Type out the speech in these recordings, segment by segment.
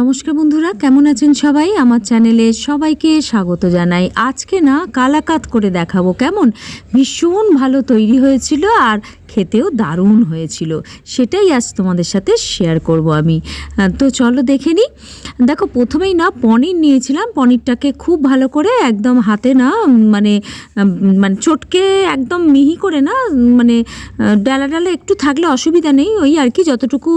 নমস্কার বন্ধুরা, কেমন আছেন সবাই? আমার চ্যানেলে সবাইকে স্বাগত জানাই। আজকে না, কালাকাত করে দেখাবো কেমন? ভীষণ ভালো তৈরি হয়েছিল আর খেতেও দারুণ হয়েছিল। সেটাই আজ তোমাদের সাথে শেয়ার করব আমি। তো চলো দেখে নিই দেখো, প্রথমেই না, পনির নিয়েছিলাম। পনিরটাকে খুব ভালো করে একদম হাতে না মানে মানে চটকে একদম মিহি করে না মানে ডালা ডালা একটু থাকলে অসুবিধা নেই। ওই আর কি, যতটুকু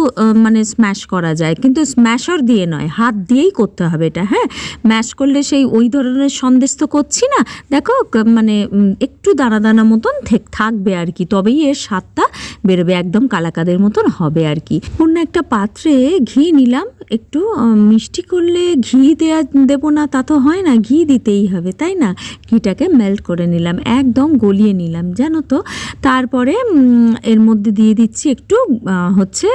মানে স্ম্যাশ করা যায়। কিন্তু স্ম্যাশার দিয়ে নয়, হাত দিয়েই করতে হবে এটা হ্যাঁ? ম্যাশ করলে সেই ওই ধরনের সন্দেশ তো করছি না। দেখো মানে একটু দানা দানা মতন থেক- থাকবে আর কি, তবেই এর স্বাদটা বেরোবে একদম কালাকাদের মতন হবে আর কি। অন্য একটা পাত্রে ঘি নিলাম। একটু মিষ্টি করলে ঘি দেয়া, দেবো না তা তো হয় না, ঘি দিতেই হবে, তাই না? ঘিটাকে মেল্ট করে নিলাম, একদম গলিয়ে নিলাম, জানো তো? তারপরে এর মধ্যে দিয়ে দিচ্ছি একটু হচ্ছে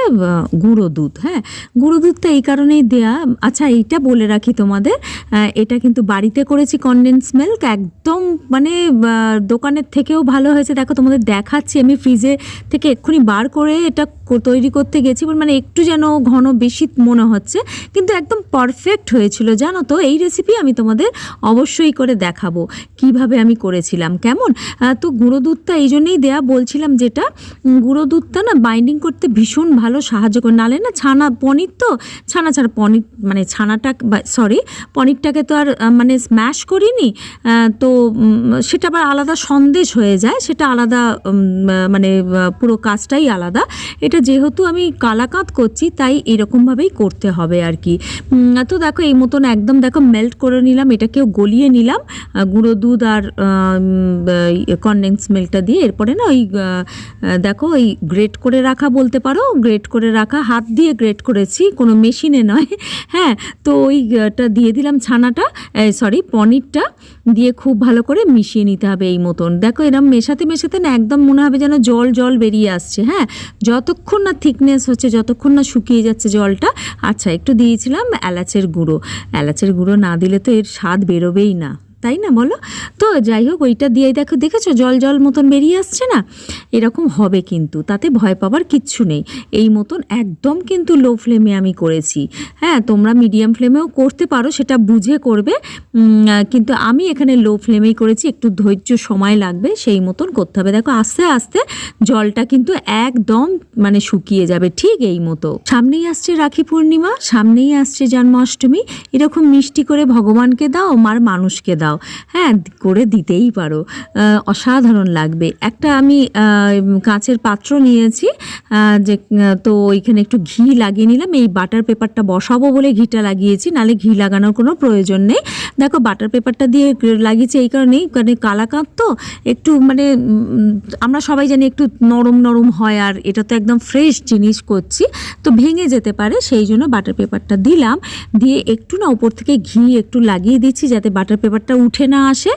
গুঁড়ো দুধ হ্যাঁ? গুঁড়ো দুধটা এই কারণেই দেয়া আচ্ছা এইটা বলে রাখি তোমাদের এটা কিন্তু বাড়িতে করেছি কনডেন্স মিল্ক একদম মানে দোকানের থেকেও ভালো হয়েছে। দেখো তোমাদের দেখাচ্ছি, আমি ফ্রিজে থেকে এক্ষুনি বার করে এটা তৈরি করতে গেছি মানে একটু যেন ঘন বেশি মনে হচ্ছে, কিন্তু একদম পারফেক্ট হয়েছিল, জানো তো? এই রেসিপি আমি তোমাদের অবশ্যই করে দেখাবো, কীভাবে আমি করেছিলাম, কেমন? তো গুঁড়ো দুধটা এই জন্যেই দেয়া বলছিলাম যেটা গুঁড়ো দুধটা না বাইন্ডিং করতে ভীষণ ভালো সাহায্য করে, নালে না ছানা পনির তো, ছানা ছাড়া পনির মানে ছানাটা সরি পনিরটাকে তো আর মানে স্ম্যাশ করিনি তো সেটা আবার আলাদা সন্দেশ হয়ে যায়, সেটা আলাদা মানে পুরো কাজটাই আলাদা। এটা যেহেতু আমি কালাকাঁত করছি, তাই এরকমভাবেই করতে হবে আর কি তো দেখো, এই মতন একদম দেখো মেল্ট করে নিলাম, এটাকেও গলিয়ে নিলাম। গুঁড়ো দুধ আর কনডেন্স মিল্কটা দিয়ে এরপরে না ওই দেখো, ওই গ্রেট করে রাখা বলতে পারো গ্রেট করে রাখা, হাত দিয়ে গ্রেট করেছি, কোনো মেশিনে নয়। হ্যাঁ তো ওইটা দিয়ে দিলাম ছানাটা সরি পনিরটা, দিয়ে খুব ভালো করে মিশিয়ে নিতে হবে এই মতন। দেখো, এরম মেশাতে মেশাতে না একদম মনে হবে যেন জল জল বেরিয়ে আসছে হ্যাঁ? যতক্ষণ না থিকনেস হচ্ছে, যতক্ষণ না শুকিয়ে যাচ্ছে জলটা আচ্ছা একটু দিয়েছিলাম এলাচের গুঁড়ো। এলাচের গুঁড়ো না দিলে তো এর স্বাদ বেরোবেই না, তাই না বলো? তো যাই হোক, ওইটা দিয়ে দেখো, দেখেছ? জল জল মতন বেরিয়ে আসছে না? এরকম হবে কিন্তু, তাতে ভয় পাবার কিচ্ছু নেই। এই মতন একদম কিন্তু লো ফ্লেমে আমি করেছি। হ্যাঁ তোমরা মিডিয়াম ফ্লেমেও করতে পারো, সেটা বুঝে করবে। কিন্তু আমি এখানে লো ফ্লেমেই করেছি, একটু ধৈর্য সময় লাগবে, সেই মতন করতে হবে। দেখো, আস্তে আস্তে জলটা কিন্তু একদম মানে শুকিয়ে যাবে, ঠিক এই মতো। সামনেই আসছে রাখি পূর্ণিমা, সামনেই আসছে জন্মাষ্টমী। এরকম মিষ্টি করে ভগবানকে দাও, মার মানুষকে দাও। হ্যাঁ করে দিতেই পারো। অসাধারণ লাগবে। একটা আমি কাঁচের পাত্র নিয়েছি। যে তো ওইখানে একটু ঘি লাগিয়ে নিলাম। এই বাটার পেপারটা বসাবো বলে ঘিটা লাগিয়েছি, নালে ঘি লাগানোর কোনো প্রয়োজন নেই। দেখো, বাটার পেপারটা দিয়ে লাগিয়েছি এই কারণেই মানে কালাকাঁদ তো একটু মানে আমরা সবাই জানি একটু নরম নরম হয় আর এটা তো একদম ফ্রেশ জিনিস করছি। তো ভেঙে যেতে পারে, সেই জন্য বাটার পেপারটা দিলাম। দিয়ে একটু না উপর থেকে ঘি একটু লাগিয়ে দিচ্ছি যাতে বাটার পেপারটা উঠে না আসে,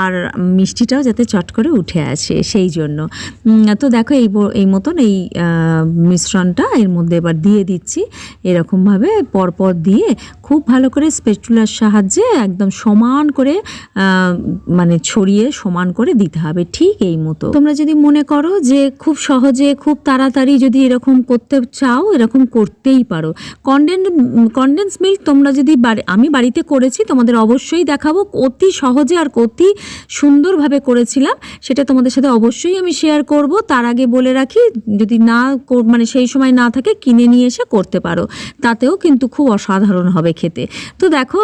আর মিষ্টিটাও যাতে চট করে উঠে আসে, সেই জন্য। তো দেখো এই এই মতন এই মিশ্রণটা এর মধ্যে এবার দিয়ে দিচ্ছি। এরকমভাবে পরপর দিয়ে খুব ভালো করে স্পেচুলার সাহায্যে একদম সমান করে মানে ছড়িয়ে সমান করে দিতে হবে, ঠিক এই মতো। তোমরা যদি মনে করো যে খুব সহজে, খুব তাড়াতাড়ি যদি এরকম করতে চাও, এরকম করতেই পারো। কন্ডেন্স কন্ডেন্স মিল্ক তোমরা যদি বাড়ি, আমি বাড়িতে করেছি, তোমাদের অবশ্যই দেখাবো। অতি সহজে আর অতি সুন্দরভাবে করেছিলাম, সেটা তোমাদের সাথে অবশ্যই আমি শেয়ার করব, তার আগে বলে রাখি, যদি না মানে সেই সময় না থাকে, কিনে নিয়ে এসে করতে পারো। তাতেও কিন্তু খুব অসাধারণ হবে খেতে। তো দেখো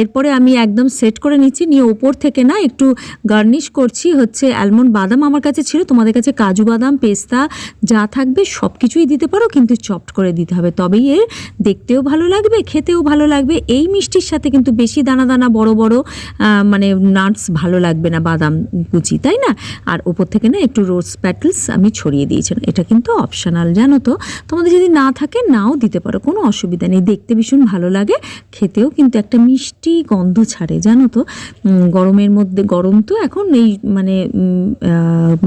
এরপরে আমি একদম সেট করে নিচ্ছি, নিয়ে ওপর থেকে না একটু গার্নিশ করছি, হচ্ছে অ্যালমন্ড বাদাম আমার কাছে ছিল, তোমাদের কাছে কাজু বাদাম, পেস্তা যা থাকবে সব কিছুই দিতে পারো, কিন্তু চপড করে দিতে হবে। তবেই এর দেখতেও ভালো লাগবে, খেতেও ভালো লাগবে। এই মিষ্টির সাথে কিন্তু বেশি দানা দানা, বড় বড় মানে নাটস ভালো লাগবে না, বাদাম কুচি, তাই না? আর ওপর থেকে না একটু রোজ প্যাটেলস আমি ছড়িয়ে দিয়েছিলাম। এটা কিন্তু অপশনাল জানো তো? তোমাদের যদি না থাকে, নাও দিতে পারো, কোনো অসুবিধা নেই। দেখতে ভীষণ ভালো লাগে, খেতেও কিন্তু একটা মিষ্টি গন্ধ ছাড়ে, জানো তো? গরমের মধ্যে, গরম তো এখন এই মানে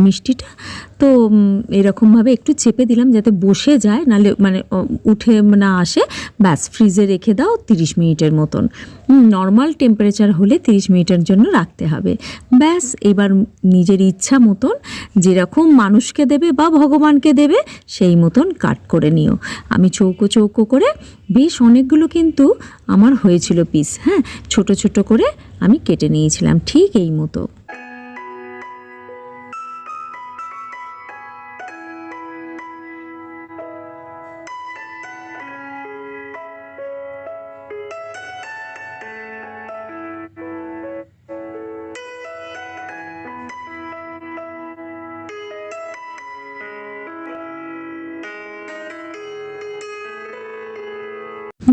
মিষ্টিটা। তো এরকমভাবে একটু চেপে দিলাম যাতে বসে যায়, নালে মানে উঠে না আসে, ব্যাস ফ্রিজে রেখে দাও তিরিশ মিনিটের মতন। নর্মাল টেম্পারেচার হলে তিরিশ মিনিটের জন্য রাখতে হবে। ব্যাস, এবার নিজের ইচ্ছা মতন যেরকম মানুষকে দেবে বা ভগবানকে দেবে, সেই মতন কাট করে নিও। আমি চৌকো চৌকো করে বেশ অনেকগুলো কিন্তু আমার হয়েছিল পিস হ্যাঁ? ছোট ছোট করে আমি কেটে নিয়েছিলাম, ঠিক এই মতো।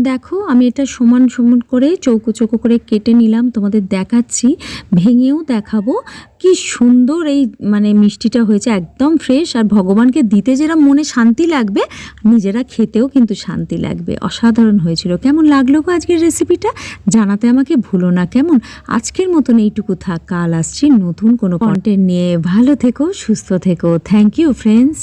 দেখো, আমি এটা সমান সমান করে, চৌকো চৌকো করে কেটে নিলাম, তোমাদের দেখাচ্ছি, ভেঙেও দেখাবো। কি সুন্দর এই মানে মিষ্টিটা হয়েছে, একদম ফ্রেশ আর ভগবানকে দিতে যেরকম মনে শান্তি লাগবে, নিজেরা খেতেও কিন্তু শান্তি লাগবে। অসাধারণ হয়েছিল। কেমন লাগল গো আজকের রেসিপিটা জানাতে আমাকে ভুলো না, কেমন? আজকের মতন এইটুকু থাক, কাল আসছি নতুন কোনো কন্টেন্ট নিয়ে। ভালো থেকো, সুস্থ থেকো। Thank you friends